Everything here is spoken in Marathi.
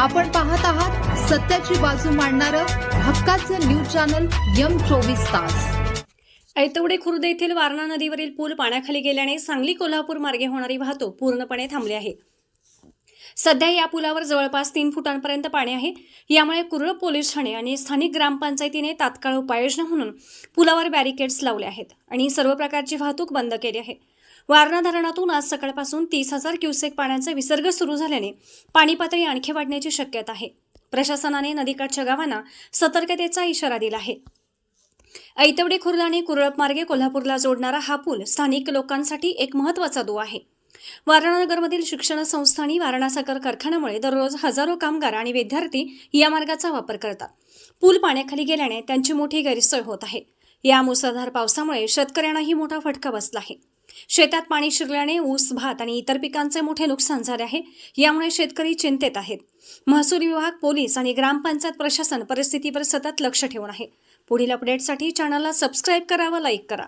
आपण पाहत आहात सत्याची बाजू मांडणारं हक्काचं न्यूज चॅनल यम चोवीस तास. ऐतवडे खुर्द येथील वारणा नदीवरील पूल पाण्याखाली गेल्याने सांगली कोल्हापूर मार्गे होणारी वाहतूक पूर्णपणे थांबली आहे. सध्या या पुलावर जवळपास तीन फुटांपर्यंत पाणी आहे. यामुळे कुरळ पोलीस ठाणे आणि स्थानिक ग्रामपंचायतीने तात्काळ उपाययोजना म्हणून पुलावर बॅरिकेड्स लावले आहेत आणि सर्व प्रकारची वाहतूक बंद केली आहे. वारणा धरणातून आज सकाळपासून तीस हजार क्युसेक पाण्याचा विसर्ग सुरू झाल्याने पाणी पातळी आणखी वाढण्याची शक्यता आहे. प्रशासनाने नदीकाठच्या गावांना सतर्कतेचा इशारा दिला आहे. ऐतवडे खुर्द आणि कुरळप मार्गे कोल्हापूरला जोडणारा हा पूल स्थानिक लोकांसाठी एक महत्त्वाचा दुवा आहे. वारणानगरमधील शिक्षण संस्था आणि वारणा साखर कारखान्यामुळे दररोज हजारो कामगार आणि विद्यार्थी या मार्गाचा वापर करतात. पूल पाण्याखाली गेल्याने त्यांची मोठी गैरसोय होत आहे. या मुसळधार पावसामुळे शेतकऱ्यांनाही मोठा फटका बसला आहे. शेतात पाणी शिरल्याने ऊस भात आणि इतर पिकांचे मोठे नुकसान झाले आहे. यामुळे शेतकरी चिंतेत आहेत. महसूल विभाग पोलीस आणि ग्रामपंचायत प्रशासन परिस्थितीवर सतत लक्ष ठेवून आहे. पुढील अपडेटसाठी चॅनलला सबस्क्राईब करा व लाईक करा.